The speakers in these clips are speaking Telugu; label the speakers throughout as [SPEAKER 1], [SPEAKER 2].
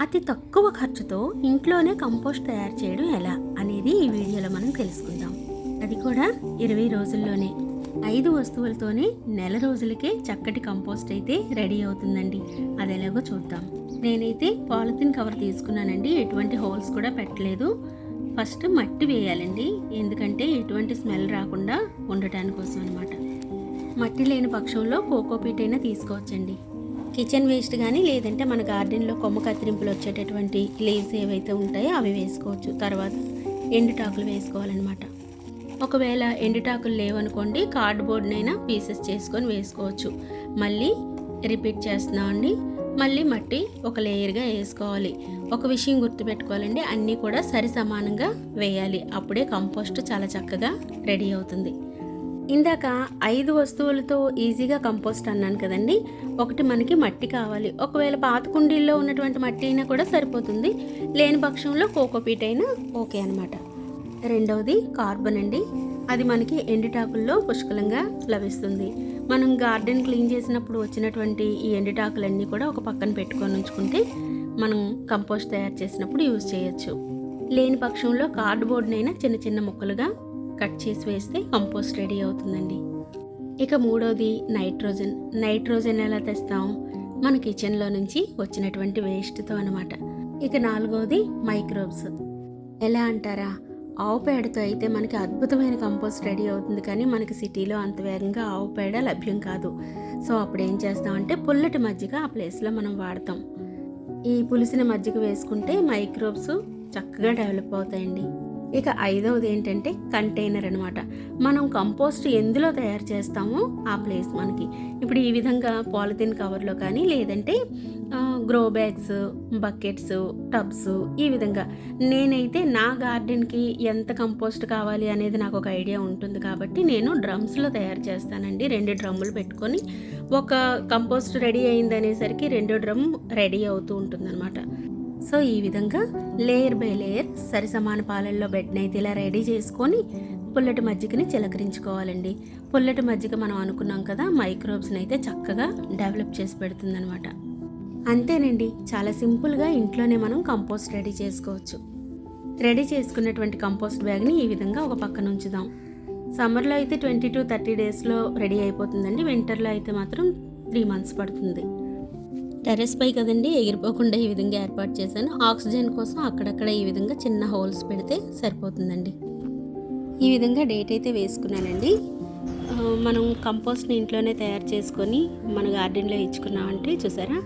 [SPEAKER 1] అతి తక్కువ ఖర్చుతో ఇంట్లోనే కంపోస్ట్ తయారు చేయడం ఎలా అనేది ఈ వీడియోలో మనం తెలుసుకుందాం. అది కూడా ఇరవై రోజుల్లోనే. ఐదు వస్తువులతోనే నెల రోజులకే చక్కటి కంపోస్ట్ అయితే రెడీ అవుతుందండి. అది ఎలాగో చూద్దాం. నేనైతే పాలిథిన్ కవర్ తీసుకున్నానండి. ఎటువంటి హోల్స్ కూడా పెట్టలేదు. ఫస్ట్ మట్టి వేయాలండి. ఎందుకంటే ఎటువంటి స్మెల్ రాకుండా ఉండటాని కోసం అనమాట మట్టి లేని పక్షంలో కోకోపీట్ అయినా తీసుకోవచ్చండి. కిచెన్ వేస్ట్ కానీ లేదంటే మన గార్డెన్లో కొమ్మ కత్తిరింపులు వచ్చేటటువంటి లీవ్స్ ఏవైతే ఉంటాయో అవి వేసుకోవచ్చు. తర్వాత ఎండుటాకులు వేసుకోవాలన్నమాట. ఒకవేళ ఎండుటాకులు లేవనుకోండి కార్డ్బోర్డ్నైనా పీసెస్ చేసుకొని వేసుకోవచ్చు. మళ్ళీ రిపీట్ చేస్తున్నామండి మళ్ళీ మట్టి ఒక లేయర్గా వేసుకోవాలి. ఒక విషయం గుర్తుపెట్టుకోవాలండి అన్నీ కూడా సరి సమానంగా వేయాలి. అప్పుడే కంపోస్ట్ చాలా చక్కగా రెడీ అవుతుంది. ఇందాక ఐదు వస్తువులతో ఈజీగా కంపోస్ట్ అన్నాను కదండి. ఒకటి మనకి మట్టి కావాలి. ఒకవేళ పాత కుండీల్లో ఉన్నటువంటి మట్టి అయినా కూడా సరిపోతుంది. లేని పక్షంలో కోకోపీట్ అయినా ఓకే అనమాట రెండవది కార్బన్ అండి. అది మనకి ఎండిటాకుల్లో పుష్కలంగా లభిస్తుంది. మనం గార్డెన్ క్లీన్ చేసినప్పుడు వచ్చినటువంటి ఈ ఎండుటాకులన్నీ కూడా ఒక పక్కన పెట్టుకొని ఉంచుకుంటే మనం కంపోస్ట్ తయారు చేసినప్పుడు యూజ్ చేయొచ్చు. లేని పక్షంలో కార్డ్బోర్డ్నైనా చిన్న చిన్న ముక్కలుగా కట్ చేసి వేస్తే కంపోస్ట్ రెడీ అవుతుందండి. ఇక మూడోది నైట్రోజన్. నైట్రోజన్ ఎలా తెస్తాం? మన కిచెన్లో నుంచి వచ్చినటువంటి వేస్ట్తో అనమాట ఇక నాలుగోది మైక్రోబ్స్. ఎలా అంటారా? ఆవు పేడతో అయితే మనకి అద్భుతమైన కంపోస్ట్ రెడీ అవుతుంది కానీ మనకి సిటీలో అంత వేగంగా ఆవు పేడ లభ్యం కాదు. సో అప్పుడు ఏం చేస్తామంటే పుల్లటి మజ్జిగ ఆ ప్లేస్లో మనం వాడతాం. ఈ పులిసిన మజ్జిగ వేసుకుంటే మైక్రోబ్స్ చక్కగా డెవలప్ అవుతాయండి. ఇక ఐదవది ఏంటంటే కంటైనర్ అనమాట మనం కంపోస్ట్ ఎందులో తయారు చేస్తామో ఆ ప్లేస్ మనకి. ఇప్పుడు ఈ విధంగా పాలిథిన్ కవర్లో కానీ లేదంటే గ్రో బ్యాగ్స్ బకెట్స్ టబ్స్ ఈ విధంగా. నేనైతే నా గార్డెన్కి ఎంత కంపోస్ట్ కావాలి అనేది నాకు ఒక ఐడియా ఉంటుంది కాబట్టి నేను డ్రమ్స్లో తయారు చేస్తానండి. రెండు డ్రమ్ములు పెట్టుకొని ఒక కంపోస్ట్ రెడీ అయిందనేసరికి రెండో డ్రమ్ రెడీ అవుతూ ఉంటుందన్నమాట. సో ఈ విధంగా లేయర్ బై లేయర్ సరిసమాన పాలల్లో బెడ్ని అయితే ఇలా రెడీ చేసుకొని పుల్లటి మజ్జిగని చిలకరించుకోవాలండి. పుల్లటి మజ్జిగ మనం అనుకున్నాం కదా మైక్రోబ్స్ని అయితే చక్కగా డెవలప్ చేసి పెడుతుందనమాట అంతేనండి చాలా సింపుల్గా ఇంట్లోనే మనం కంపోస్ట్ రెడీ చేసుకోవచ్చు. రెడీ చేసుకున్నటువంటి కంపోస్ట్ బ్యాగ్ని ఈ విధంగా ఒక పక్కన ఉంచుదాం. సమ్మర్లో అయితే ట్వంటీ టు థర్టీ డేస్లో రెడీ అయిపోతుందండి వింటర్లో అయితే మాత్రం త్రీ మంత్స్ పడుతుంది. టెర్రస్ పై కదండి ఎగిరిపోకుండా ఈ విధంగా ఏర్పాటు చేశాను. ఆక్సిజన్ కోసం అక్కడక్కడ ఈ విధంగా చిన్న హోల్స్ పెడితే సరిపోతుందండి. ఈ విధంగా డేట్ అయితే వేసుకున్నానండి. మనం కంపోస్ట్ని ఇంట్లోనే తయారు చేసుకొని మన గార్డెన్లో ఇచ్చుకున్నామంటే చూసారా?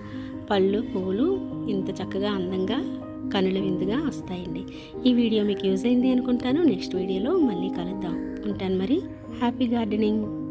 [SPEAKER 1] పళ్ళు పువ్వులు ఇంత చక్కగా అందంగా కనుల విందుగా వస్తాయండి. ఈ వీడియో మీకు యూజ్ అయింది అనుకుంటాను. నెక్స్ట్ వీడియోలో మళ్ళీ కలుద్దాం. ఉంటాను మరి. Happy gardening.